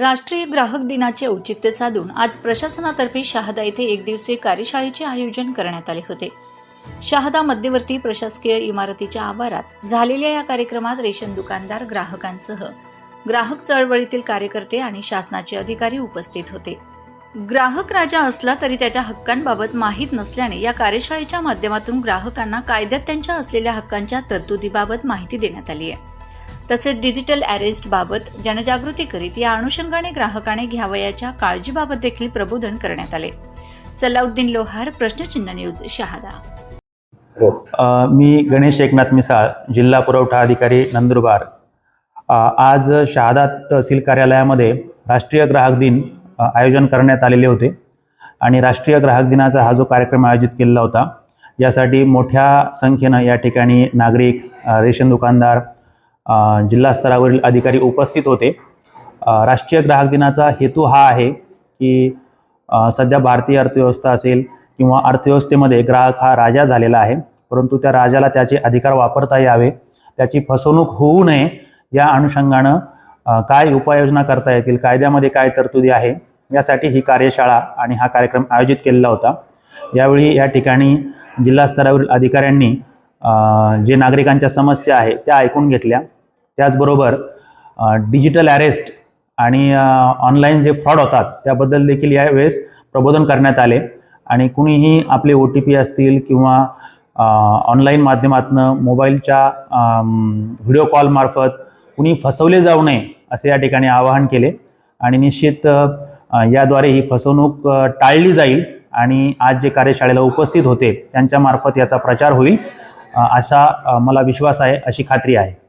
राष्ट्रीय ग्राहक दिनाचे औचित्य साधून आज प्रशासनातर्फे शहादा येथे एक दिवसीय कार्यशाळेचे आयोजन करण्यात आले होते. शहादा मध्यवर्ती प्रशासकीय इमारतीच्या आवारात झालेल्या या कार्यक्रमात रेशन दुकानदार ग्राहकांसह ग्राहक चळवळीतील कार्यकर्ते आणि शासनाचे अधिकारी उपस्थित होते. ग्राहक राजा असला तरी त्याच्या हक्कांबाबत माहीत नसल्याने या कार्यशाळेच्या माध्यमातून ग्राहकांना कायद्यात त्यांच्या असलेल्या हक्कांच्या तरतुदीबाबत माहिती देण्यात आली आहे. तसेच डिजिटल अरेस्ट बाबत जनजागृती करीत या अनुषंगाने ग्राहकाने घ्यावयाच्या काळजीबाबत देखील प्रबोधन करण्यात आले. सलाउद्दीन लोहार प्रश्नचिन्ह न्यूज शहादा. हो. मी गणेश एकनाथ मिसाळ जिल्हा पुरवठा अधिकारी नंदुरबार. आज शहादा तहसील कार्यालयामध्ये राष्ट्रीय ग्राहक दिन आयोजन करण्यात आलेले होते आणि राष्ट्रीय ग्राहक दिनाचा हा जो कार्यक्रम आयोजित केलेला होता यासाठी मोठ्या संख्येनं या ठिकाणी नागरिक रेशन दुकानदार जिल्हा स्तरावरील अधिकारी उपस्थित होते. राष्ट्रीय ग्राहक दिनाचा हेतू हा आहे की सध्या भारतीय अर्थव्यवस्था असेल किंवा अर्थव्यवस्थेमध्ये ग्राहक हा राजा झालेला आहे. परंतु त्या राजाला त्याचे अधिकार वापरता यावे. त्याची फसवणूक होऊ नये या अनुषंगानं काय उपाययोजना करता येतील कायद्यामध्ये काय तरतुदी आहे यासाठी ही कार्यशाळा आणि हा कार्यक्रम आयोजित केलेला होता. यावेळी या ठिकाणी जिल्हा स्तरावरील अधिकाऱ्यांनी जे नागरिकांच्या समस्या आहे त्या ऐकून घेतल्या. त्याचबरोबर डिजिटल अरेस्ट आणि ऑनलाईन जे फ्रॉड होतात त्याबद्दल देखील यावेळेस प्रबोधन करण्यात आले. आणि कुणीही आपले ओ टी पी असतील किंवा ऑनलाईन माध्यमातून मोबाईलच्या व्हिडिओ कॉलमार्फत कुणी फसवले जाऊ नये असे या ठिकाणी आवाहन केले. आणि निश्चित याद्वारे ही फसवणूक टाळली जाईल. आणि आज जे कार्यशाळेला उपस्थित होते त्यांच्यामार्फत याचा प्रचार होईल. असा मला विश्वास आहे अशी खात्री आहे.